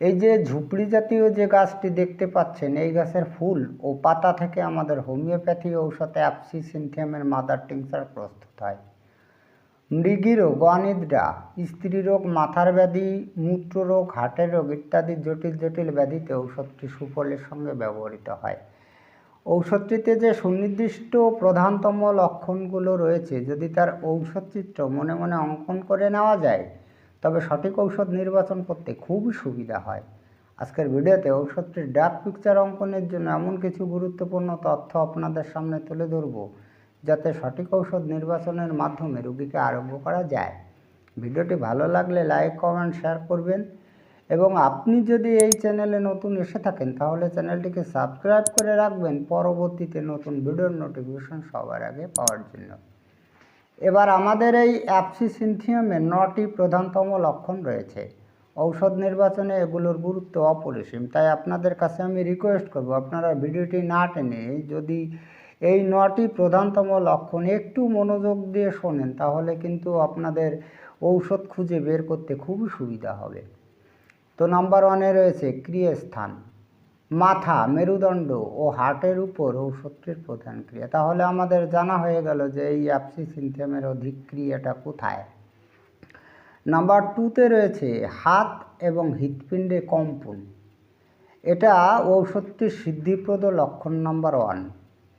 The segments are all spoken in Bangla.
এই যে ঝুপড়ি জাতীয় যে গাছটি দেখতে পাচ্ছেন, এই গাছের ফুল ও পাতা থেকে আমাদের হোমিওপ্যাথি ঔষধ অ্যাপসি সিনথিয়ামের মাদার টিংচার প্রস্তুত হয়। মৃগীরোগ অনিদ্রা স্ত্রী রোগ মাথার ব্যাধি, মূত্ররোগ, হার্টের রোগ ইত্যাদি জটিল জটিল ব্যাধিতে ঔষধটি সুফলের সঙ্গে ব্যবহৃত হয়। ঔষধটিতে যে সুনির্দিষ্ট প্রধানতম লক্ষণগুলো রয়েছে, যদি তার ঔষধ চিত্র মনে মনে অঙ্কন করে নেওয়া যায় তবে সঠিক ঔষধ নির্বাচন করতে খুবই সুবিধা হয়। আজকের ভিডিওতে ঔষধটির ডাক পিকচার অঙ্কনের জন্য এমন কিছু গুরুত্বপূর্ণ তথ্য আপনাদের সামনে তুলে ধরব, যাতে সঠিক ঔষধ নির্বাচনের মাধ্যমে রোগীকে আরোগ্য করা যায়। ভিডিওটি ভালো লাগলে লাইক, কমেন্ট, শেয়ার করবেন। এবং আপনি যদি এই চ্যানেলে নতুন এসে থাকেন, তাহলে চ্যানেলটিকে সাবস্ক্রাইব করে রাখবেন। পরবর্তীতে নতুন ভিডিওর নোটিফিকেশন সবার আগে পাওয়ার জন্য। এবার আমাদের এই অ্যাপসি সিনথিয়ামের নটি প্রধানতম লক্ষণ রয়েছে। ঔষধ নির্বাচনে এগুলোর গুরুত্ব অপরিসীম, তাই আপনাদের কাছে আমি রিকোয়েস্ট করব, আপনারা ভিডিওটি না টেনে যদি এই নটি প্রধানতম লক্ষণ একটু মনোযোগ দিয়ে শোনেন, তাহলে কিন্তু আপনাদের ঔষধ খুঁজে বের করতে খুবই সুবিধা হবে। তো নাম্বার ওয়ানে রয়েছে ক্রিয়াস্থান। মাথা, মেরুদণ্ড ও হার্টের উপর ঔষধটির প্রধান ক্রিয়া। তাহলে আমাদের জানা হয়ে গেল যে এই অ্যাপসি সিনথিয়ামের অধিক ক্রিয়াটা কোথায়। নাম্বার টুতে রয়েছে হাত এবং হৃৎপিণ্ডে কম্পন। এটা ঔষধটির সিদ্ধিপ্রদ লক্ষণ নাম্বার ওয়ান।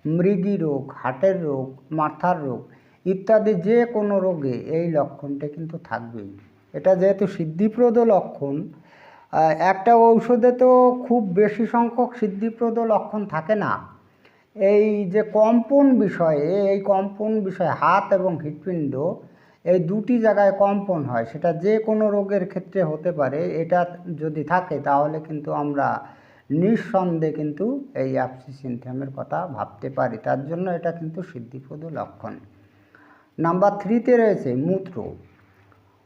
মৃগী রোগ, হার্টের রোগ, মাথার রোগ ইত্যাদি যে কোনো রোগে এই লক্ষণটা কিন্তু থাকবেই। এটা যেহেতু সিদ্ধিপ্রদ লক্ষণ একটা ঔষধে তো খুব বেশি সংখ্যক সিদ্ধিপ্রদ লক্ষণ থাকে না। এই যে কম্পন বিষয়ে, এই কম্পন বিষয়ে হাত এবং হৃৎপিণ্ড, এই দুটি জায়গায় কম্পন হয়। সেটা যে কোনো রোগের ক্ষেত্রে হতে পারে, এটা যদি থাকে তাহলে কিন্তু আমরা নিঃসন্দেহে কিন্তু এই অ্যাপসিসিনথিয়ামের কথা ভাবতে পারি। তার জন্য এটা কিন্তু সিদ্ধিপ্রদ লক্ষণ। নাম্বার থ্রিতে রয়েছে মূত্র।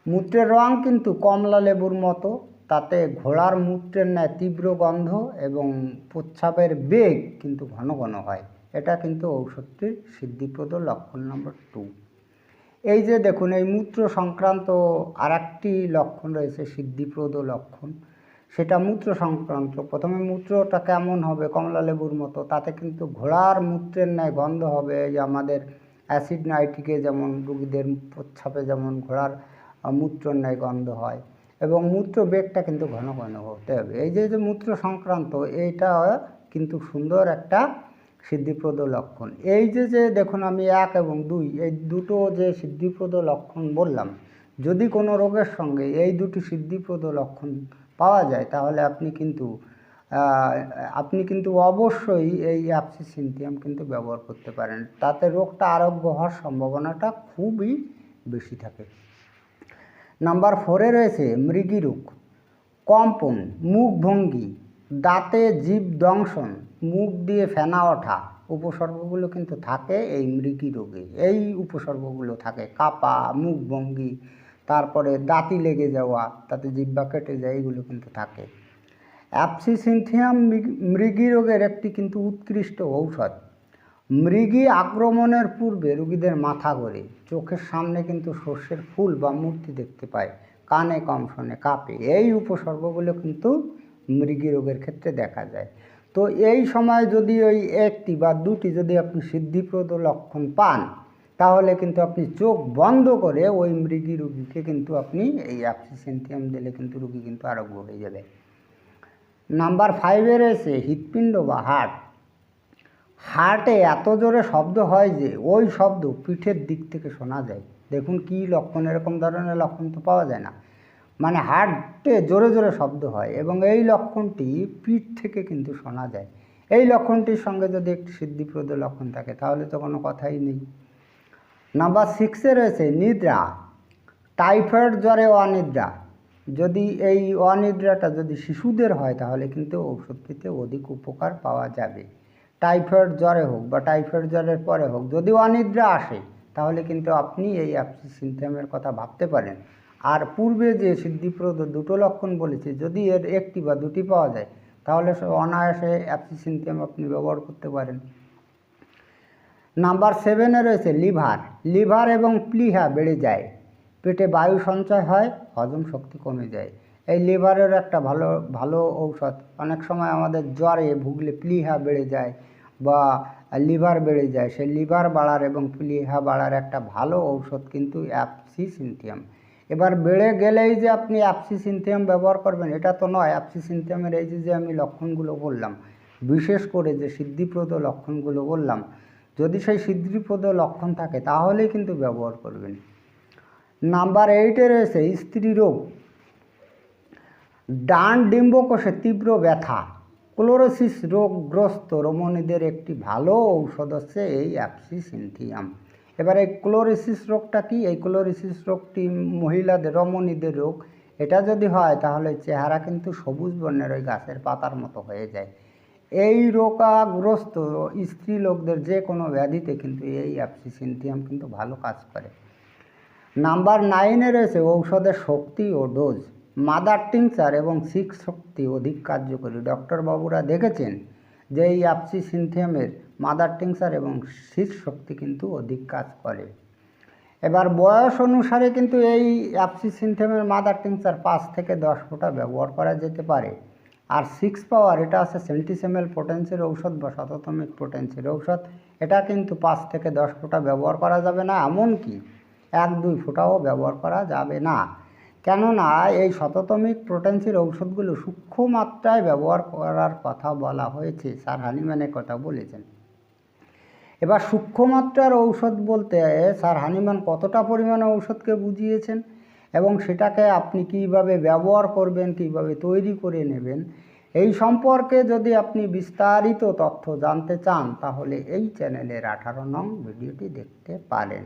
মূত্রের রং কিন্তু কমলা লেবুর মতো তাতে ঘোড়ার মূত্রের ন্যায় তীব্র গন্ধ এবং প্রচ্ছাপের বেগ কিন্তু ঘন ঘন হয়। এটা কিন্তু ঔষধটির সিদ্ধিপ্রদ লক্ষণ নম্বর টু এই যে দেখুন এই মূত্র সংক্রান্ত আর একটি লক্ষণ রয়েছে সিদ্ধিপ্রদ লক্ষণ। সেটা মূত্র সংক্রান্ত। প্রথমে মূত্রটা কেমন হবে কমলা লেবুর মতো তাতে কিন্তু ঘোড়ার মূত্রের ন্যায় গন্ধ হবে। যে আমাদের অ্যাসিড নাইট্রিকে যেমন রুগীদের প্রচ্ছাপে যেমন ঘোড়ার আহ, মূত্রর ন্যায় গন্ধ হয়। এবং মূত্র বেগটা কিন্তু ঘন ঘন হতে হবে। এই যে যে মূত্র সংক্রান্ত, এইটা কিন্তু সুন্দর একটা সিদ্ধিপ্রদ লক্ষণ। এই যে যে দেখুন আমি এক এবং দুই, এই দুটো যে সিদ্ধিপ্রদ লক্ষণ বললাম, যদি কোনো রোগের সঙ্গে এই দুটি সিদ্ধিপ্রদ লক্ষণ পাওয়া যায়, তাহলে আপনি কিন্তু আপনি কিন্তু অবশ্যই এই অ্যাপসিসিনথিয়াম কিন্তু ব্যবহার করতে পারেন। তাতে রোগটা আরোগ্য হওয়ার সম্ভাবনাটা খুবই বেশি থাকে। নাম্বার ফোরে রয়েছে মৃগী রোগ, কম্পন, মুখ ভঙ্গি, দাঁতে জীব দংশন, মুখ দিয়ে ফেনা ওঠা, উপসর্গগুলো কিন্তু থাকে এই মৃগী রোগে। এই উপসর্গগুলো থাকে, কাপা, মুখ ভঙ্গি, তারপরে দাঁতি লেগে যাওয়া, তাতে জিব্বা কেটে যায় এইগুলো কিন্তু থাকে। অ্যাপসিসিনথিয়াম মৃগী রোগের একটি কিন্তু উৎকৃষ্ট ঔষধ। মৃগী আক্রমণের পূর্বে রুগীদের মাথা ঘোরে চোখের সামনে কিন্তু শস্যের ফুল বা মূর্তি দেখতে পায়, কানে কম শোনে, কাঁপে। এই উপসর্গগুলো কিন্তু মৃগী রোগের ক্ষেত্রে দেখা যায়। তো এই সময় যদি ওই একটি বা দুটি যদি আপনি সিদ্ধিপ্রদ লক্ষণ পান, তাহলে কিন্তু আপনি চোখ বন্ধ করে ওই মৃগী রুগীকে কিন্তু আপনি এই অ্যাপসিসেন্টিয়াম দিলে কিন্তু রুগী কিন্তু আরোগ্য হয়ে যাবে। নাম্বার ফাইভে রয়েছে হৃৎপিণ্ড বা হার্ট হার্টে এত জোরে শব্দ হয় যে ওই শব্দ পিঠের দিক থেকে শোনা যায়। দেখুন কী লক্ষণ, এরকম ধরনের লক্ষণ তো পাওয়া যায় না। মানে হার্টে জোরে জোরে শব্দ হয় এবং এই লক্ষণটি পিঠ থেকে কিন্তু শোনা যায়। এই লক্ষণটির সঙ্গে যদি একটি সিদ্ধিপ্রদ লক্ষণ থাকে, তাহলে তো কোনো কথাই নেই। নাম্বার সিক্সে রয়েছে, নিদ্রা। টাইফয়েড জ্বরে অনিদ্রা। যদি এই অনিদ্রাটা যদি শিশুদের হয়, তাহলে কিন্তু ঔষধটিতে অধিক উপকার পাওয়া যাবে। টাইফয়েড জ্বরে হোক বা টাইফয়েড জ্বরের পরে হোক, যদি অনিদ্রা আসে, তাহলে কিন্তু আপনি এই অ্যাপসি অ্যাপসিসিনথিয়ামের কথা ভাবতে পারেন। আর পূর্বে যে সিদ্ধিপ্রদ দুটো লক্ষণ বলেছি, যদি এর একটি বা দুটি পাওয়া যায়, তাহলে অনায়াসে অ্যাপসিসিনথিয়াম আপনি ব্যবহার করতে পারেন। নাম্বার সেভেনে রয়েছে লিভার। লিভার এবং প্লিহা বেড়ে যায়। পেটে বায়ু সঞ্চয় হয়, হজম শক্তি কমে যায়। এই লিভারের একটা ভালো ভালো ঔষধ। অনেক সময় আমাদের জ্বরে ভুগলে প্লিহা বেড়ে যায় বা লিভার বেড়ে যায়। সেই লিভার বাড়ার এবং প্লিহা বাড়ার একটা ভালো ঔষধ কিন্তু অ্যাপসিসিনথিয়াম। এবার বেড়ে গেলেই যে আপনি অ্যাপসিসিনথিয়াম ব্যবহার করবেন, এটা তো নয়। অ্যাপসিসিনথিয়ামের এই যে যে আমি লক্ষণগুলো বললাম, বিশেষ করে যে সিদ্ধিপ্রদ লক্ষণগুলো বললাম, যদি সেই সিদ্ধিপ্রদ লক্ষণ থাকে, তাহলেই কিন্তু ব্যবহার করবেন। নাম্বার এইটে রয়েছে স্ত্রী রোগ ডান ডিম্বকোষে তীব্র ব্যথা। ক্লোরোসিস রোগগ্রস্ত রমণীদের একটি ভালো ঔষধ হচ্ছে এই অ্যাপসিসিনথিয়াম এবার এই ক্লোরোসিস রোগটা কি? এই ক্লোরোসিস রোগটি মহিলাদের রমণীদের রোগ। এটা যদি হয়, তাহলে চেহারা কিন্তু সবুজ বর্ণের ওই গাছের পাতার মতো হয়ে যায়। এই রোগাগ্রস্ত স্ত্রী লোকদের যে কোনো ব্যাধিতে কিন্তু এই অ্যাপসিসিনথিয়াম কিন্তু ভালো কাজ করে। নাম্বার নাইনে রয়েছে ঔষধের শক্তি ও ডোজ। মাদার টিংচার এবং সিক্স শক্তি অধিক কার্যকরী। ডক্টর বাবুরা দেখেছেন যে এই অ্যাপসিসিনথিয়ামের মাদার টিংচার এবং সিক্স শক্তি কিন্তু অধিক কাজ করে। এবার বয়স অনুসারে কিন্তু এই অ্যাপসিসিনথিয়ামের মাদার টিংচার পাঁচ থেকে দশ ফোঁটা ব্যবহার করা যেতে পারে। আর সিক্স পাওয়ার, এটা আছে সেন্টিসেমেল পোটেন্সির ঔষধ বা শততমিক পোটেন্সির ঔষধ, এটা কিন্তু পাঁচ থেকে দশ ফোঁটা ব্যবহার করা যাবে না, এমনকি এক দুই ফোঁটাও ব্যবহার করা যাবে না। কেননা এই শততমিক প্রোটেন্সির ঔষধগুলো সূক্ষ্ম মাত্রায় ব্যবহার করার কথা বলা হয়েছে, স্যার হানিম্যানের কথা বলেছেন। এবার সূক্ষ্ম মাত্রার ঔষধ বলতে স্যার হানিম্যান কতটা পরিমাণে ঔষধকে বুঝিয়েছেন এবং সেটাকে আপনি কীভাবে ব্যবহার করবেন, কীভাবে তৈরি করে নেবেন, এই সম্পর্কে যদি আপনি বিস্তারিত তথ্য জানতে চান, তাহলে এই চ্যানেলের আঠারো নং ভিডিওটি দেখতে পারেন।